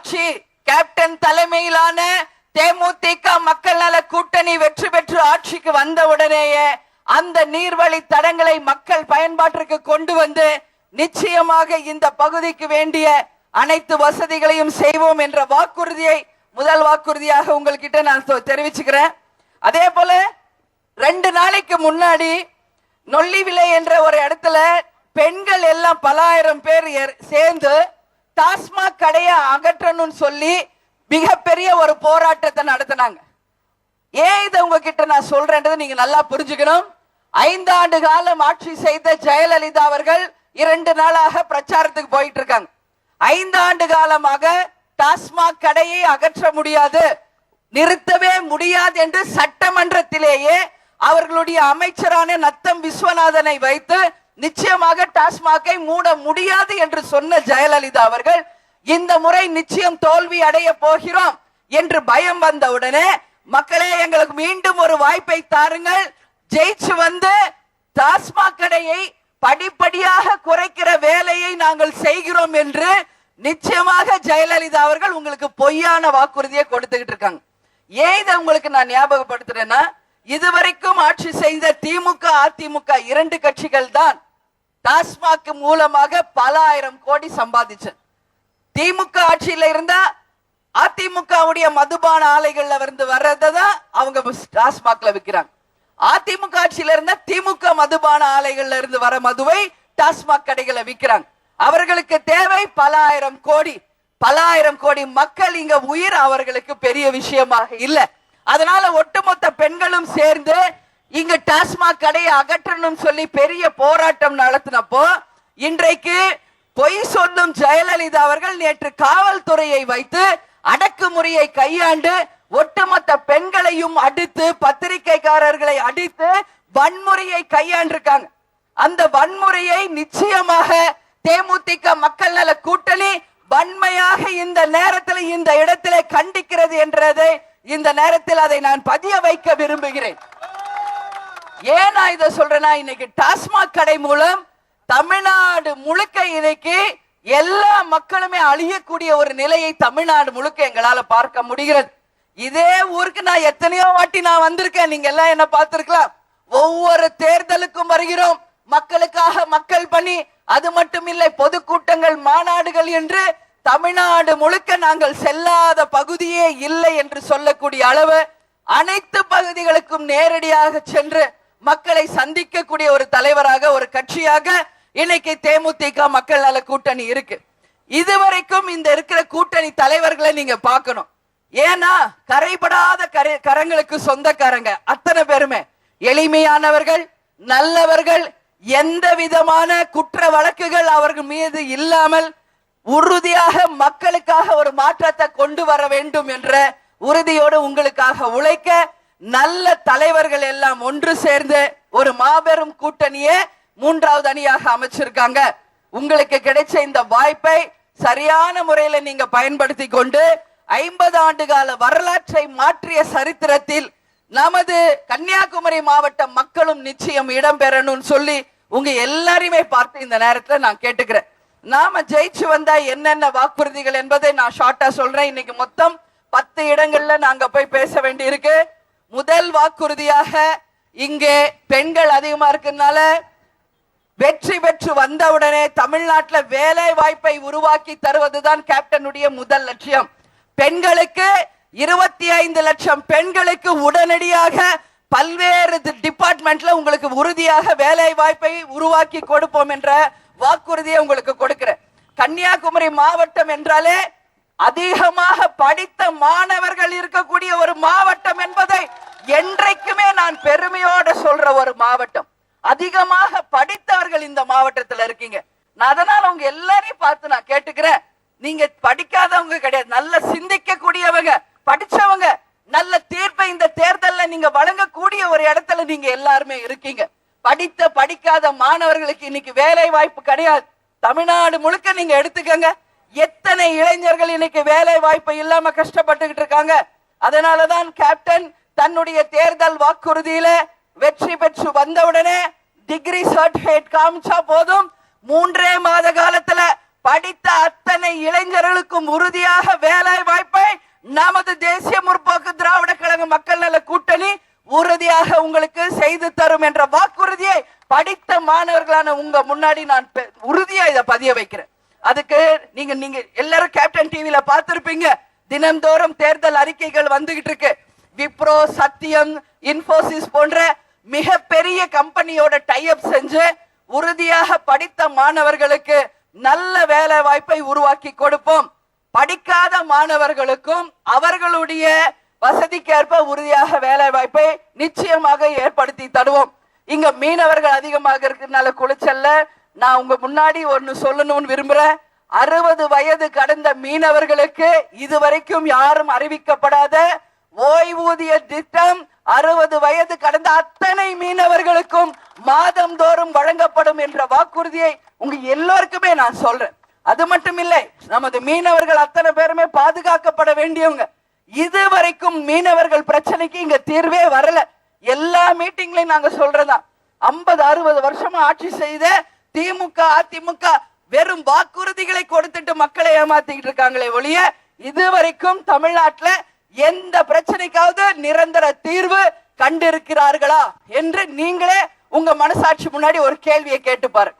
ஆட்சி கேப்டன் தலைமையிலான தேமுதிக மக்கள் நல கூட்டணி வெற்றி பெற்று ஆட்சிக்கு வந்த உடனேயே அந்த நீர்வழி தடங்களை மக்கள் பயன்பாட்டிற்கு கொண்டு வந்து நிச்சயமாக இந்த பகுதிக்கு வேண்டிய அனைத்து வசதிகளையும் செய்வோம் என்ற வாக்குறுதியை முதல் வாக்குறுதியாக உங்கள்கிட்ட நான் தெரிவிச்சுக்கிறேன். அதே போல ரெண்டு நாளைக்கு முன்னாடி நொல்லிவிலை என்ற ஒரு இடத்துல பெண்கள் எல்லாம் பல ஆயிரம் பேர் சேர்ந்து டாஸ்மாக் கடையை அகற்றணும்னு சொல்லி மிகப்பெரிய ஒரு போராட்டத்தை நடத்தினாங்க. ஏன் இதை உங்ககிட்ட நான் சொல்றேன்றது நீங்க நல்லா புரிஞ்சுக்கணும். ஐந்து ஆண்டு காலம் ஆட்சி செய்த ஜெயலலிதா அவர்கள் இரண்டு நாளாக பிரச்சாரத்துக்கு போயிட்டு இருக்காங்க ஐந்தாண்டு காலமாக டாஸ்மாக் கடையை அகற்ற முடியாது நிறுத்தவே முடியாது என்று சட்டமன்றத்திலேயே அவர்களுடைய அமைச்சரான நத்தம் விஸ்வநாதனை வைத்து நிச்சயமாக டாஸ்மாகை மூட முடியாது என்று சொன்ன ஜெயலலிதா அவர்கள் இந்த முறை நிச்சயம் தோல்வி அடைய போகிறோம் என்று பயம் வந்தவுடனே மக்களே எங்களுக்கு மீண்டும் ஒரு வாய்ப்பை தாருங்கள். ஜெயிச்சு வந்து டாஸ்மாக் கடையை படிப்படியாக குறைக்கிற வேலையை நாங்கள் செய்கிறோம் என்று நிச்சயமாக ஜெயலலிதா அவர்கள் உங்களுக்கு பொய்யான வாக்குறுதியை கொடுத்துக்கிட்டு இருக்காங்க. ஏன் இதை உங்களுக்கு நான் ஞாபகப்படுத்துறேன்னா இதுவரைக்கும் ஆட்சி செய்த திமுக அதிமுக இரண்டு கட்சிகள் தான் டாஸ்மாக் மூலமாக பல ஆயிரம் கோடி சம்பாதிச்சேன் திமுக ஆட்சியில இருந்தா அதிமுகவுடைய மதுபான ஆலைகள்ல இருந்து வர்றதை தான் அவங்க டாஸ்மாக்ல விற்கிறாங்க அதிமுக ஆட்சியில இருந்தா திமுக மதுபான ஆலைகள்ல இருந்து வர மதுவை டாஸ்மாக் கடைகளை விக்கிறாங்க. அவர்களுக்கு தேவை பல ஆயிரம் கோடி. பல ஆயிரம் கோடி மக்கள் இங்க உயிர் அவர்களுக்கு பெரிய விஷயமாக இல்லை. அதனால ஒட்டுமொத்த பெண்களும் சேர்ந்து இங்க டாஸ்மாக் கடையை அகற்றணும் சொல்லி பெரிய போராட்டம் நடத்தினப்போ இன்றைக்கு பொய் சொல்லும் ஜெயலலிதா அவர்கள் நேற்று காவல்துறையை வைத்து அடக்குமுறையை கையாண்டு ஒட்டுமொத்த பெண்களையும் அடித்து பத்திரிகைக்காரர்களை அடித்து வன்முறையை கையாண்டிருக்காங்க. அந்த வன்முறையை நிச்சயமாக தேமுதிக மக்கள் நல கூட்டணி வன்மையாக இந்த நேரத்தில் இந்த இடத்திலே கண்டிக்கிறது என்றதை இந்த நேரத்தில் அதை நான் பதிய வைக்க விரும்புகிறேன். ஏன் நான் இதை சொல்றேன்னா இன்னைக்கு டாஸ்மாக் கடை மூலம் தமிழ்நாடு முழுக்க இன்னைக்கு எல்லா மக்களுமே அழியக்கூடிய ஒரு நிலையை தமிழ்நாடு முழுக்க எங்களால பார்க்க முடிகிறது. இதே ஊருக்கு நான் எத்தனையோ வாட்டி நான் வந்திருக்கேன். நீங்க எல்லாம் என்ன பார்த்திருக்கலாம். ஒவ்வொரு தேர்தலுக்கும் வருகிறோம். மக்களுக்காக மக்கள் பணி. அது மட்டும் இல்லை பொதுக்கூட்டங்கள் மாநாடுகள் என்று தமிழ்நாடு முழுக்க நாங்கள் செல்லாத பகுதியே இல்லை என்று சொல்லக்கூடிய அளவு அனைத்து பகுதிகளுக்கும் நேரடியாக சென்று மக்களை சந்திக்கக்கூடிய ஒரு தலைவராக ஒரு கட்சியாக இன்னைக்கு தேமுதிக மக்கள் நல கூட்டணி இருக்கு. இதுவரைக்கும் இந்த இருக்கிற கூட்டணி தலைவர்களை நீங்க பார்க்கணும். ஏன்னா கரைபடாத கரை கரங்களுக்கு சொந்தக்காரங்க. அத்தனை பேருமே. எளிமையானவர்கள் நல்லவர்கள் எந்த விதமான குற்ற வழக்குகள் அவர்கள் மீது இல்லாமல் உறுதியாக மக்களுக்காக ஒரு மாற்றத்தை கொண்டு வர வேண்டும் என்ற உறுதியோடு உங்களுக்காக உழைக்க நல்ல தலைவர்கள் எல்லாம் ஒன்று சேர்ந்து ஒரு மாபெரும் கூட்டணியை மூன்றாவது அணியாக அமைச்சிருக்காங்க. உங்களுக்கு கிடைச்ச இந்த வாய்ப்பை சரியான முறையில நீங்க பயன்படுத்தி கொண்டு ஐம்பது ஆண்டு கால வரலாற்றை மாற்றிய சரித்திரத்தில் நமது கன்னியாகுமரி மாவட்ட மக்களும் நிச்சயம் இடம்பெறணும்னு சொல்லி உங்க எல்லாரையுமே பார்த்து இந்த நேரத்துல நான் கேட்டுக்கிறேன். நாம ஜெயிச்சு வந்தா என்னென்ன வாக்குறுதிகள் என்பதை நான் ஷார்ட்டா சொல்றேன். இன்னைக்கு மொத்தம் பத்து இடங்கள்ல நாங்க போய் பேச வேண்டி இருக்கு முதல் வாக்குறுதியாக இங்கே பெண்கள் அதிகமா இருக்கிறதுனால வெற்றி பெற்று வந்தவுடனே தமிழ்நாட்டில் வேலை வாய்ப்பை உருவாக்கி தருவதுதான் கேப்டனுடைய முதல் லட்சியம். பெண்களுக்கு இருபத்தி ஐந்து லட்சம் பெண்களுக்கு உடனடியாக பல்வேறு டிபார்ட்மெண்ட்ல உங்களுக்கு உறுதியாக வேலை வாய்ப்பை உருவாக்கி கொடுப்போம் என்ற வாக்குறுதியை உங்களுக்கு கொடுக்கிறேன். கன்னியாகுமரி மாவட்டம் என்றாலே அதிகமாக படித்த மாணவர்கள் இருக்கக்கூடிய ஒரு மாவட்டம் என்பதை என்றைக்குமே நான் பெருமையோட சொல்ற ஒரு மாவட்டம். அதிகமாக படித்தவர்கள் இந்த மாவட்டத்துல இருக்கீங்க. நான் அதனால உங்க எல்லாரையும் பார்த்து நான் கேட்டுக்கிறேன். நீங்க படிக்காதவங்க கிடையாது. நல்ல சிந்திக்க கூடியவங்க படிச்சவங்க நல்ல தீர்ப்பை இந்த தேர்தல்ல நீங்க வழங்கக்கூடிய ஒரு இடத்துல நீங்க எல்லாருமே இருக்கீங்க. படித்த படிக்காத மாணவர்களுக்கு இன்னைக்கு வேலை வாய்ப்பு கிடையாது. தமிழ்நாடு முழுக்க நீங்க எடுத்துக்கங்க. எத்தனை இளைஞர்கள் இன்னைக்கு வேலை வாய்ப்பு இல்லாம கஷ்டப்பட்டுக்கிட்டு இருக்காங்க? அதனாலதான் கேப்டன் தன்னுடைய தேர்தல் வாக்குறுதியில வெற்றி பெற்று வந்தவுடனே டிகிரி சர்டிபிகேட் காமிச்சா போதும். மூன்றே மாத காலத்துல படித்த அத்தனை இளைஞர்களுக்கும் உறுதியாக வேலை வாய்ப்பை நமது தேசிய முற்போக்கு திராவிட கழக மக்கள் நல கூட்டணி உறுதியாக உங்களுக்கு செய்து தரும் என்ற வாக்குறுதியை படித்த மாணவர்களான உங்க முன்னாடி நான் பெ- உறுதியா இதை பதிய வைக்கிறேன். அதுக்கு நீங்க நீங்க எல்லாரும் கேப்டன் டிவில பார்த்திருப்பீங்க. தினந்தோறும் தேர்தல் அறிக்கைகள் வந்துகிட்டு இருக்கு. விப்ரோ சத்தியம் இன்போசிஸ் போன்ற மிகப்பெரிய கம்பெனியோட டைப் செஞ்சு உறுதியாக படித்த மாணவர்களுக்கு நல்ல வேலை வாய்ப்பை உருவாக்கி கொடுப்போம். படிக்காத மாணவர்களுக்கும் அவர்களுடைய வசதிக்கேற்ப உறுதியாக வேலை வாய்ப்பை நிச்சயமாக ஏற்படுத்தி தருவோம். இங்க மீனவர்கள் அதிகமாக இருக்கிறதுனால குளிச்சல்ல நான் உங்க முன்னாடி ஒன்னு சொல்லணும்னு விரும்புறேன். அறுபது வயது கடந்த மீனவர்களுக்கு இதுவரைக்கும் யாரும் அறிவிக்கப்படாத ஓய்வூதிய திட்டம் அறுபது வயது கடந்த அத்தனை மீனவர்களுக்கும் மாதம் தோறும் வழங்கப்படும் என்ற வாக்குறுதியை உங்க எல்லோருக்குமே நான் சொல்றேன். அது மட்டும் இல்லை நமது மீனவர்கள் அத்தனை பேருமே பாதுகாக்கப்பட வேண்டியவங்க. இதுவரைக்கும் மீனவர்கள் பிரச்சனைக்கு இங்க தீர்வே வரல. எல்லா மீட்டிங்லயும் நாங்க சொல்றதா. ஐம்பது அறுபது வருஷமா ஆட்சி செய்த திமுக அதிமுக வெறும் வாக்குறுதிகளை கொடுத்துட்டு மக்களை ஏமாத்திக்கிட்டு இருக்காங்களே ஒழிய இதுவரைக்கும் தமிழ்நாட்டில் எந்த பிரச்சனைக்காவது நிரந்தர தீர்வு கண்டிருக்கிறார்களா என்று நீங்களே உங்க மனசாட்சி முன்னாடி ஒரு கேள்வியை கேட்டு பாரு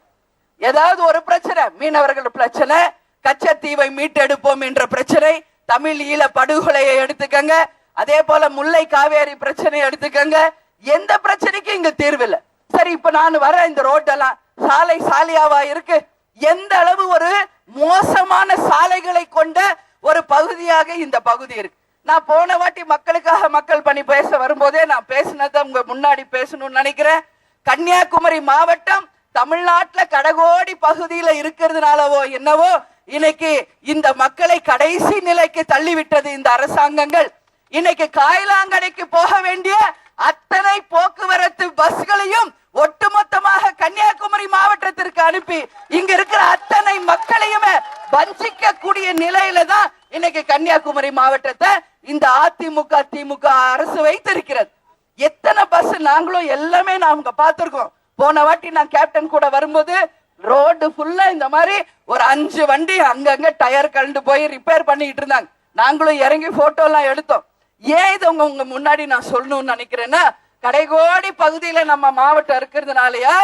ஏதாவது ஒரு பிரச்சனை மீனவர்கள் பிரச்சனை கச்சத்தீவை மீட்டெடுப்போம் என்ற பிரச்சனை தமிழ் ஈழ படுகொலையை எடுத்துக்கங்க அதே போல முல்லை காவேரி பிரச்சனை எடுத்துக்கங்க எந்த பிரச்சனைக்கும் இங்க தீர்வு இல்லை சரி இப்ப நான் வர இந்த ரோட்டெல்லாம். சாலை சாலையாவா இருக்கு? எந்த அளவு ஒரு மோசமான சாலைகளை கொண்ட ஒரு பகுதியாக இந்த பகுதி இருக்கு. நான் போன வாட்டி மக்களுக்காக மக்கள் பணி பேச வரும்போதே நான் பேசினதை உங்க முன்னாடி பேசணும்னு நினைக்கிறேன். கன்னியாகுமரி மாவட்டம் தமிழ்நாட்டில் கடகோடி பகுதியில இருக்கிறதுனாலவோ என்னவோ இன்னைக்கு இந்த மக்களை கடைசி நிலைக்கு தள்ளிவிட்டது இந்த அரசாங்கங்கள். இன்னைக்கு காயிலாங்கடைக்கு போக வேண்டிய அத்தனை போக்குவரத்து பஸ்களையும் ஒட்டுமொத்தமாக கன்னியாகுமரி மாவட்டத்திற்கு அனுப்பி இங்க இருக்கிற அத்தனை மக்களையுமே வஞ்சிக்க கூடிய நிலையில தான் இன்னைக்கு கன்னியாகுமரி மாவட்டத்தை இந்த அதிமுக திமுக அரசு வைத்திருக்கிறது. எத்தனை பஸ் நாங்களும் எல்லாமே நாங்க பார்த்திருக்கோம். போன வாட்டி நான் கேப்டன் கூட வரும்போது ரோடு ஃபுல்லா இந்த மாதிரி ஒரு அஞ்சு வண்டி அங்கங்க டயர் கழண்டு போய் ரிப்பேர் பண்ணிட்டு இருந்தாங்க. நாங்களும் இறங்கி போட்டோ எல்லாம் எடுத்தோம். ஏன் இது உங்க உங்க முன்னாடி நான் சொல்லணும்னு நினைக்கிறேன்னா கடைகோடி பகுதியில நம்ம மாவட்டம் இருக்கிறதுனாலயா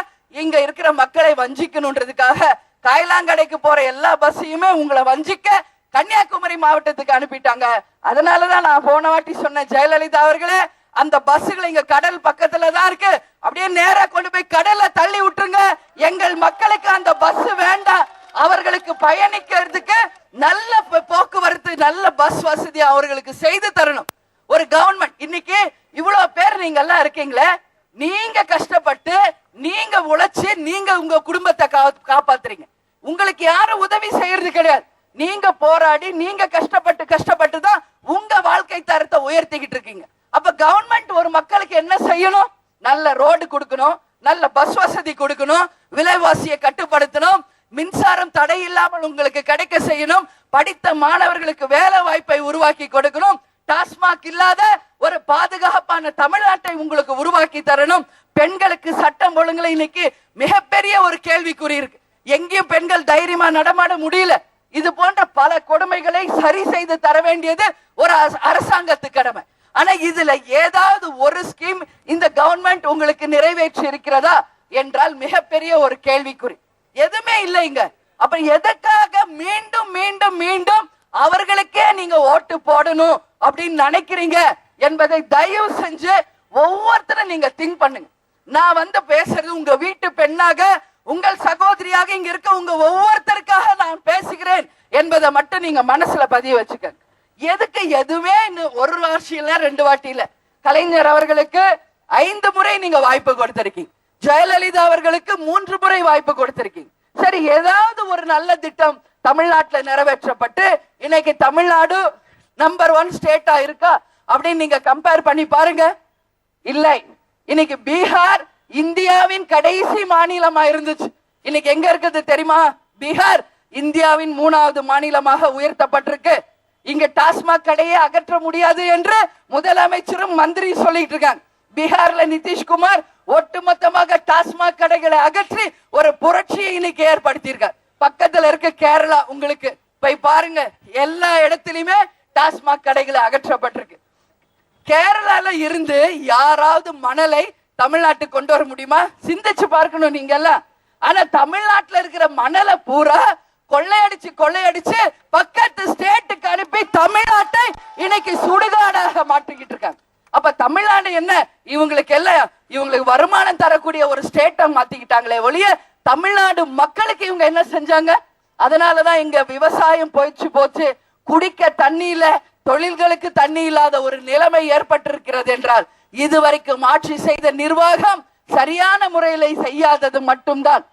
இங்க இருக்கிற மக்களை வஞ்சிக்கணுன்றதுக்காக தாய்லாங்கடைக்கு போற எல்லா பஸ்ஸையுமே உங்களை வஞ்சிக்க கன்னியாகுமரி மாவட்டத்துக்கு அனுப்பிட்டாங்க. அதனாலதான் நான் போன வாட்டி சொன்ன ஜெயலலிதா அவர்களே அந்த பஸ்ஸுகள் இங்க கடல் பக்கத்துல தான் இருக்கு. அப்படியே நேரா கொண்டு போய் கடல்ல தள்ளி விட்டுருங்க. எங்கள் மக்களுக்கு அந்த பஸ் வேண்டாம். அவர்களுக்கு பயணிக்கிறதுக்கு நல்ல போக்குவரத்து நல்ல பஸ் வசதி அவர்களுக்கு செய்து தரணும். ஒரு கவர்மெண்ட் இன்னைக்கு இவ்வளவு பேர் நீங்க எல்லாம் இருக்கீங்களே நீங்க கஷ்டப்பட்டு நீங்க உழைச்சு நீங்க உங்க குடும்பத்தை கா- காப்பாத்துறீங்க. உங்களுக்கு யாரும் உதவி செய்யறது கிடையாது. நீங்க போராடி நீங்க கஷ்டப்பட்டு கஷ்டப்பட்டு தான் உங்க வாழ்க்கை தரத்தை உயர்த்திக்கிட்டு இருக்கீங்க. அப்ப கவர்மெண்ட் ஒரு மக்களுக்கு என்ன செய்யணும்? நல்ல ரோடு கொடுக்கணும் நல்ல பஸ் வசதி கொடுக்கணும் விலைவாசியை கட்டுப்படுத்தணும் மின்சாரம் தடை இல்லாமல் உங்களுக்கு கிடைக்க செய்யணும் படித்த மாணவர்களுக்கு வேலை வாய்ப்பை உருவாக்கி கொடுக்கணும் டாஸ்மாக் இல்லாத ஒரு பாதுகாப்பான தமிழ்நாட்டை உங்களுக்கு உருவாக்கி தரணும். பெண்களுக்கு சட்டம் ஒழுங்குல இன்னைக்கு மிகப்பெரிய ஒரு கேள்விக்குறி இருக்கு. எங்கேயும் பெண்கள் தைரியமா நடமாட முடியல. இது போன்ற பல கொடுமைகளை சரி செய்து தர வேண்டியது ஒரு அரசாங்கத்து கடமை. ஆனா இதுல ஏதாவது ஒரு ஸ்கீம் இந்த கவர்மெண்ட் உங்களுக்கு நிறைவேற்றி இருக்கிறதா என்றால் மிகப்பெரிய ஒரு கேள்விக்குறி. எதுவுமே இல்லைங்க. அப்ப எதற்காக மீண்டும் மீண்டும் மீண்டும் அவர்களுக்கே நீங்க ஓட்டு போடணும் அப்படின்னு நினைக்கிறீங்க என்பதை தயவு செஞ்சு ஒவ்வொருத்தரும் நீங்க திங்க் பண்ணுங்க. நான் வந்து பேசுறது உங்க வீட்டு பெண்ணாக உங்கள் சகோதரியாக இங்க இருக்க உங்க ஒவ்வொருத்தருக்காக நான் பேசுகிறேன் என்பதை மட்டும் நீங்க மனசுல பதிய வச்சுக்கங்க. எதுக்கு எதுவுமே ஒரு வாட்டியில ரெண்டு வாட்டியில கலைஞர் அவர்களுக்கு ஐந்து முறை நீங்க வாய்ப்பு கொடுத்திருக்கீங்க. ஜெயலலிதா அவர்களுக்கு மூன்று முறை வாய்ப்பு கொடுத்திருக்கீங்க. சரி ஏதாவது ஒரு நல்ல திட்டம் தமிழ்நாட்டில் நிறைவேற்றப்பட்டு இன்னைக்கு தமிழ்நாடு நம்பர் ஒன் ஸ்டேட்டா இருக்கா? அப்படின்னு நீங்க கம்பேர் பண்ணி பாருங்க. இல்லை. இன்னைக்கு பீகார் இந்தியாவின் கடைசி மாநிலமா இருந்துச்சு. இன்னைக்கு எங்க இருக்குது தெரியுமா? பீகார் இந்தியாவின் மூணாவது மாநிலமாக உயர்த்தப்பட்டிருக்கு. இங்க டாஸ்மாக் கடையை அகற்ற முடியாது என்று முதலமைச்சரும் மந்திரி சொல்லிட்டு இருக்காங்க. பீகார்ல நிதிஷ்குமார் ஒட்டுமொத்தமாக டாஸ்மாக் கடைகளை அகற்றி ஒரு புரட்சியை இன்னைக்கு ஏற்படுத்தியிருக்கார். பக்கத்துல இருக்க கேரளா உங்களுக்கு போய் பாருங்க. எல்லா இடத்துலயுமே டாஸ்மாக் கடைகளை அகற்றப்பட்டிருக்கு. கேரளால இருந்து யாராவது மணலை தமிழ்நாட்டுக்கு கொண்டு வர முடியுமா? சிந்திச்சு பார்க்கணும் நீங்க எல்லாம் ஆனா தமிழ்நாட்டுல இருக்கிற மணலை பூரா கொள்ளையடிச்சு கொள்ளையடிச்சு பக்கத்து ஸ்டேட்டுக்கு அனுப்பி தமிழ்நாட்டை இன்னைக்கு சுடுகாடாக மாற்றிக்கிட்டு இருக்காங்க. அப்ப தமிழ்நாடு என்ன? இவங்களுக்கு எல்லாம் இவங்களுக்கு வருமானம் தரக்கூடிய ஒரு ஸ்டேட்டை மாத்திக்கிட்டாங்களே ஒழிய தமிழ்நாடு மக்களுக்கு இவங்க என்ன செஞ்சாங்க? அதனாலதான் இங்க விவசாயம் போயிடுச்சு போச்சு. குடிக்க தண்ணியில தொழில்களுக்கு தண்ணி இல்லாத ஒரு நிலைமை ஏற்பட்டிருக்கிறது என்றால் இதுவரைக்கும் ஆட்சி செய்த நிர்வாகம் சரியான முறையில செய்யாதது மட்டும்தான்.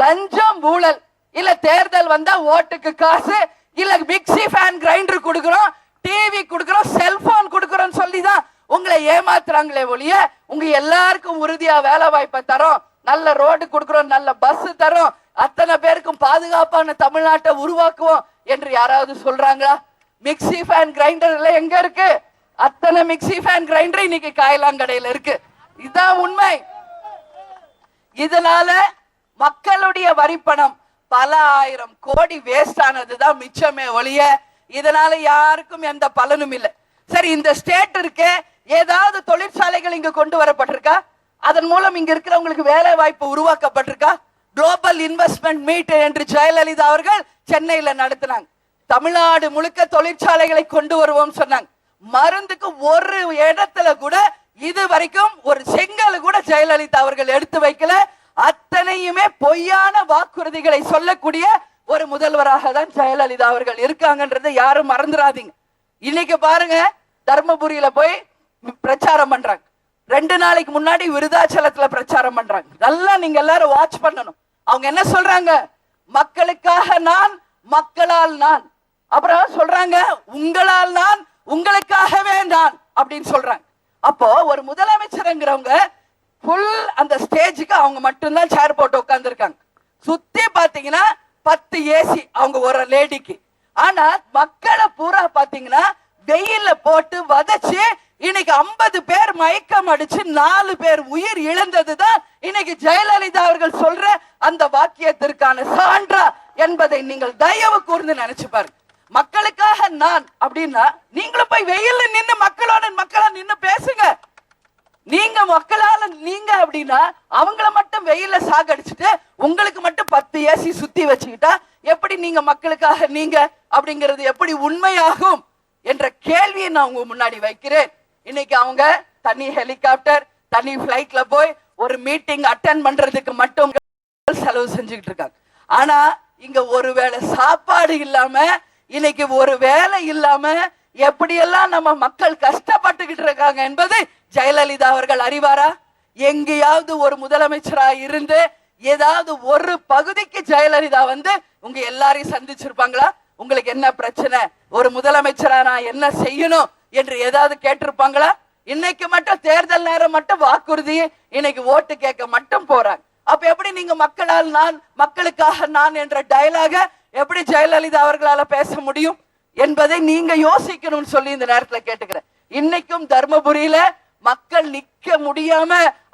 லஞ்சம் ஊழல் இல்ல தேர்தல் வந்தா ஓட்டுக்கு காசு இல்ல மிக்சி ஃபேன் கிரைண்டர் கொடுக்குறோம் டிவி கொடுக்குறோம் செல்போன் சொல்லி சொல்லிதான் உங்களை ஏமாத்துறாங்களே ஒழிய உங்க எல்லாருக்கும் உறுதியா வேலை வாய்ப்பை தரோம். நல்ல ரோடு கொடுக்குறோம் நல்ல பஸ் தரோம் அத்தனை பேருக்கும் பாதுகாப்பான தமிழ்நாட்டை உருவாக்குவோம் என்று யாராவது சொல்றாங்களா? மிக்ஸி ஃபேன் கிரைண்டர் எல்லாம் எங்க இருக்கு? அத்தனை மிக்ஸி ஃபேன் கிரைண்டர் இன்னைக்கு காயலாங்கடையில இருக்கு. இதுதான் உண்மை. இதனால மக்களுடைய வரிப்பணம் பல ஆயிரம் கோடி வேஸ்ட் ஆனதுதான் மிச்சமே ஒழிய இதனால யாருக்கும் எந்த பலனும் இல்லை. சரி இந்த ஸ்டேட் இருக்கு ஏதாவது தொழிற்சாலைகள் இங்க கொண்டு வரப்பட்டிருக்கா? அதன் மூலம் இங்க இருக்கிறவங்களுக்கு வேலை வாய்ப்பு உருவாக்கப்பட்டிருக்கா? குளோபல் இன்வெஸ்ட்மெண்ட் மீட் என்று ஜெயலலிதா அவர்கள் சென்னையில நடத்தினாங்க. தமிழ்நாடு முழுக்க தொழிற்சாலைகளை கொண்டு வருவோம் சொன்னாங்க. மருந்துக்கு ஒரு இடத்துல கூட இது வரைக்கும் ஒரு செங்கல் கூட ஜெயலலிதா அவர்கள் எடுத்து வைக்கல. அத்தனையுமே பொய்யான வாக்குறுதிகளை சொல்லக்கூடிய ஒரு முதல்வராக தான் ஜெயலலிதா அவர்கள் இருக்காங்கன்றதை யாரும் மறந்துடாதீங்க. இன்னைக்கு பாருங்க தர்மபுரியில போய் பிரச்சாரம் பண்றாங்க. ரெண்டு நாளைக்கு முன்னாடி விருதாச்சலத்துல பிரச்சாரம் பண்றாங்க. நல்லா நீங்க எல்லாரும் வாட்ச் பண்ணணும். அவங்க என்ன சொல்றாங்க? மக்களுக்காக நான் மக்களால் நான். அப்புறம் சொல்றாங்க உங்களால் நான் உங்களுக்காகவே நான் அப்படின்னு சொல்றாங்க. அப்போ ஒரு முதலமைச்சருங்கிறவங்க ஃபுல் அந்த ஸ்டேஜுக்கு அவங்க மட்டும்தான் சேர் போட்டு உட்காந்துருக்காங்க சுத்தி பாத்தீங்கன்னா பத்து ஏசி அவங்க ஒரு லேடிக்கு ஆனா மக்களை பூரா பாத்தீங்கன்னா வெயில்ல போட்டு வதச்சு இன்னைக்கு ஐம்பது பேர் மயக்கம் அடிச்சு நாலு பேர் உயிர் இழந்ததுதான் இன்னைக்கு ஜெயலலிதா அவர்கள் சொல்ற அந்த வாக்கியத்திற்கான சான்றா என்பதை நீங்கள் தயவு கூர்ந்து நினைச்சு பாருங்க. மக்களுக்காக நான் அப்படின்னா நீங்களும் போய் வெயில்ல நின்று மக்களோட மக்களா நின்று பேசுங்க. நீங்க மக்களால நீங்க அப்படின்னா அவங்கள மட்டும் வெயில்ல சாகடிச்சுட்டு உங்களுக்கு மட்டும் பத்து ஏசி சுத்தி வச்சுக்கிட்டா எப்படி நீங்க மக்களுக்காக நீங்க அப்படிங்கிறது எப்படி உண்மையாகும் என்ற கேள்வியை நான் உங்க முன்னாடி வைக்கிறேன். இன்னைக்கு அவங்க தனி ஹெலிகாப்டர் தனி பிளைட்ல போய் ஒரு மீட்டிங் அட்டன் பண்றதுக்கு மட்டும் செலவு செஞ்சுக்கிட்டு இருக்காங்க. ஆனா இங்க ஒருவேளை சாப்பாடு இல்லாம இன்னைக்கு ஒரு வேலை இல்லாம எப்படியெல்லாம் நம்ம மக்கள் கஷ்டப்பட்டுக்கிட்டு இருக்காங்க என்பது ஜெயலலிதா அவர்கள் அறிவாரா? எங்கேயாவது ஒரு முதலமைச்சரா இருந்து ஏதாவது ஒரு பகுதிக்கு ஜெயலலிதா வந்து உங்க எல்லாரையும் சந்திச்சிருப்பாங்களா? உங்களுக்கு என்ன பிரச்சனை? ஒரு முதலமைச்சரா நான் என்ன செய்யணும்? என்று ஏதாவது கேட்டிருப்பாங்களா? இன்னைக்கு மட்டும் தேர்தல் நேரம் மட்டும் வாக்குறுதி இன்னைக்கு ஓட்டு கேட்க மட்டும் போறாங்க. அப்ப எப்படி நீங்க மக்களால் நான் மக்களுக்காக நான் என்ற டயலாக எப்படி ஜெயலலிதா அவர்களால பேச முடியும் என்பதை நீங்க யோசிக்கணும்னு சொல்லி இந்த நேரத்துல கேட்டுக்கிறேன். இன்னைக்கும் தர்மபுரியில மக்கள் நிக்க முடியாம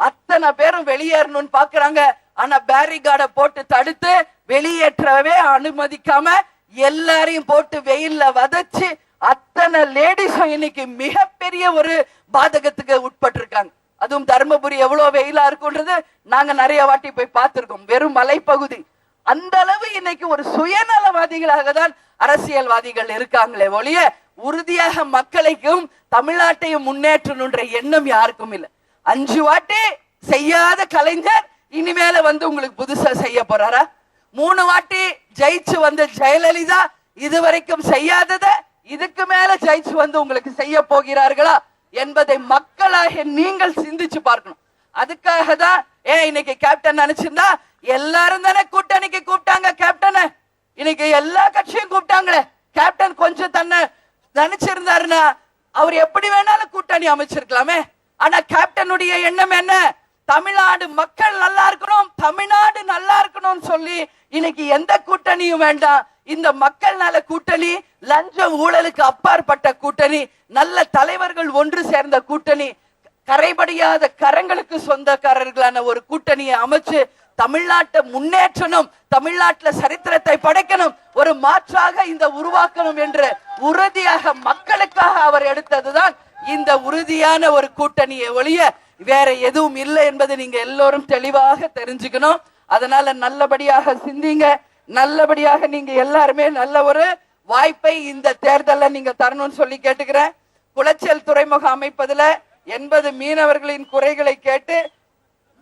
அத்தனை பேரும் வெளியேறணும்னு பாக்குறாங்க. ஆனா பேரிகார்டை போட்டு தடுத்து வெளியேற்றவே அனுமதிக்காம எல்லாரையும் போட்டு வெயில்ல வதச்சு அத்தனை லேடிஸும் இன்னைக்கு மிகப்பெரிய ஒரு பாதகத்துக்கு உட்பட்டிருக்காங்க. அதுவும் தர்மபுரி எவ்வளவு வெயிலா இருக்கும்ன்றது நாங்க நிறைய வாட்டி போய் பார்த்திருக்கோம். வெறும் மலைப்பகுதி. அந்த அளவு இன்னைக்கு ஒரு சுயநலவாதிகளாக தான் அரசியல்வாதிகள் இருக்காங்களே ஒழிய உறுதியாக மக்களையும் தமிழ்நாட்டையும் முன்னேற்றணுன்ற எண்ணம் யாருக்கும் இல்லை. அஞ்சு வாட்டி செய்யாத கலைஞர் இனிமேல வந்து உங்களுக்கு புதுசா செய்ய போறாரா? மூணு வாட்டி ஜெயிச்சு வந்த ஜெயலலிதா இதுவரைக்கும் செய்யாதத இதுக்கு மேல ஜெயிச்சு வந்து உங்களுக்கு செய்ய போகிறார்களா என்பதை மக்களாக நீங்கள் சிந்திச்சு பார்க்கணும். அதுக்காக தான் ஏன் இன்னைக்கு கேப்டன் நினைச்சிருந்தா எல்லாரும் தானே கூட்டணிக்கு கூப்பிட்டாங்க கேப்டனை இன்னைக்கு எல்லா கட்சியும் கூப்பிட்டாங்களே. கேப்டன் கொஞ்சம் தன்னை நினைச்சிருந்தாருன்னா அவர் எப்படி வேணாலும் கூட்டணி அமைச்சிருக்கலாமே. ஆனா கேப்டனுடைய எண்ணம் என்ன? தமிழ்நாடு மக்கள் நல்லா இருக்கணும் தமிழ்நாடு நல்லா இருக்கணும்னு சொல்லி இன்னைக்கு எந்த கூட்டணியும் வேண்டாம். இந்த மக்கள் நல கூட்டணி லஞ்சம் ஊழலுக்கு அப்பாற்பட்ட கூட்டணி நல்ல தலைவர்கள் ஒன்று சேர்ந்த கூட்டணி கரைபடியாத கரங்களுக்கு சொந்தக்காரர்களான ஒரு கூட்டணியை அமைச்சு தமிழ்நாட்டை முன்னேற்றணும் தமிழ்நாட்டில் சரித்திரத்தை படைக்கணும் ஒரு மாற்றாக இந்த உருவாக்கணும் என்று உறுதியாக மக்களுக்காக அவர் எடுத்ததுதான் இந்த உறுதியான ஒரு கூட்டணியை ஒழிய வேற எதுவும் இல்லை என்பதை நீங்க எல்லோரும் தெளிவாக தெரிஞ்சுக்கணும். அதனால நல்லபடியாக சிந்திங்க. நல்லபடியாக நீங்க எல்லாருமே நல்ல ஒரு வாய்ப்பை இந்த தேர்தலில் நீங்க தரணும்னு சொல்லி கேட்டுக்கிறேன். குளச்சல் துறைமுகம் அமைப்பதில் எண்பது மீனவர்களின் குறைகளை கேட்டு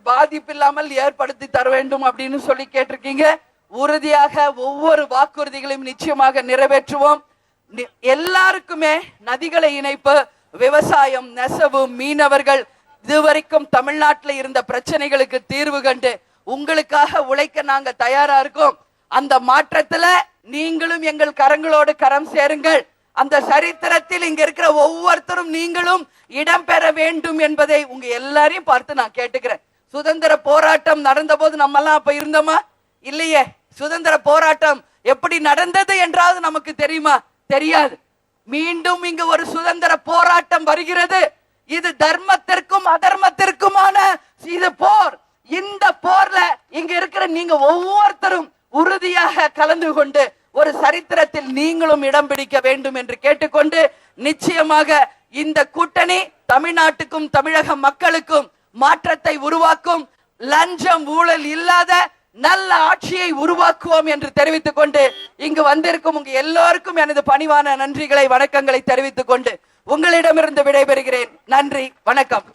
பாதிப்பில்லாமல் ஏற்படுத்தி தர வேண்டும் அப்படின்னு சொல்லி கேட்டிருக்கீங்க. உறுதியாக ஒவ்வொரு வாக்குறுதிகளையும் நிச்சயமாக நிறைவேற்றுவோம். நி- எல்லாருக்குமே நதிகளை இணைப்பு விவசாயம் நெசவு மீனவர்கள் இதுவரைக்கும் தமிழ்நாட்டில் இருந்த பிரச்சனைகளுக்கு தீர்வு கண்டு உங்களுக்காக உழைக்க நாங்க தயாரா இருக்கோம். அந்த மாற்றத்துல நீங்களும் எங்கள் கரங்களோடு கரம் சேருங்கள். அந்த சரித்திரத்தில் இங்க இருக்கிற ஒவ்வொருத்தரும் நீங்களும் இடம்பெற வேண்டும் என்பதை உங்க எல்லாரையும் பார்த்து நான் கேட்டுக்கிறேன். சுதந்திர போராட்டம் நடந்த போது நம்ம எல்லாம் அப்ப இருந்தோமா? இல்லையே. சுதந்திர போராட்டம் எப்படி நடந்தது என்றாவது நமக்கு தெரியுமா? தெரியாது. மீண்டும் இங்கு ஒரு சுதந்திர போராட்டம் வருகிறது. இது தர்மத்திற்கும் அதர்மத்திற்குமான இது போர். இந்த போர்ல இங்க இருக்கிற நீங்க ஒவ்வொருத்தரும் உறுதியாக கலந்து கொண்டு ஒரு சரித்திரத்தில் நீங்களும் இடம் பிடிக்க வேண்டும் என்று கேட்டுக்கொண்டு நிச்சயமாக இந்த கூட்டணி தமிழ்நாட்டுக்கும் தமிழக மக்களுக்கும் மாற்றத்தை உருவாக்கும். லஞ்சம் ஊழல் இல்லாத நல்ல ஆட்சியை உருவாக்குவோம் என்று தெரிவித்துக் கொண்டு இங்கு வந்திருக்கும் உங்க எல்லோருக்கும் எனது பணிவான நன்றிகளை வணக்கங்களை தெரிவித்துக் கொண்டு உங்களிடமிருந்து விடைபெறுகிறேன். நன்றி வணக்கம்.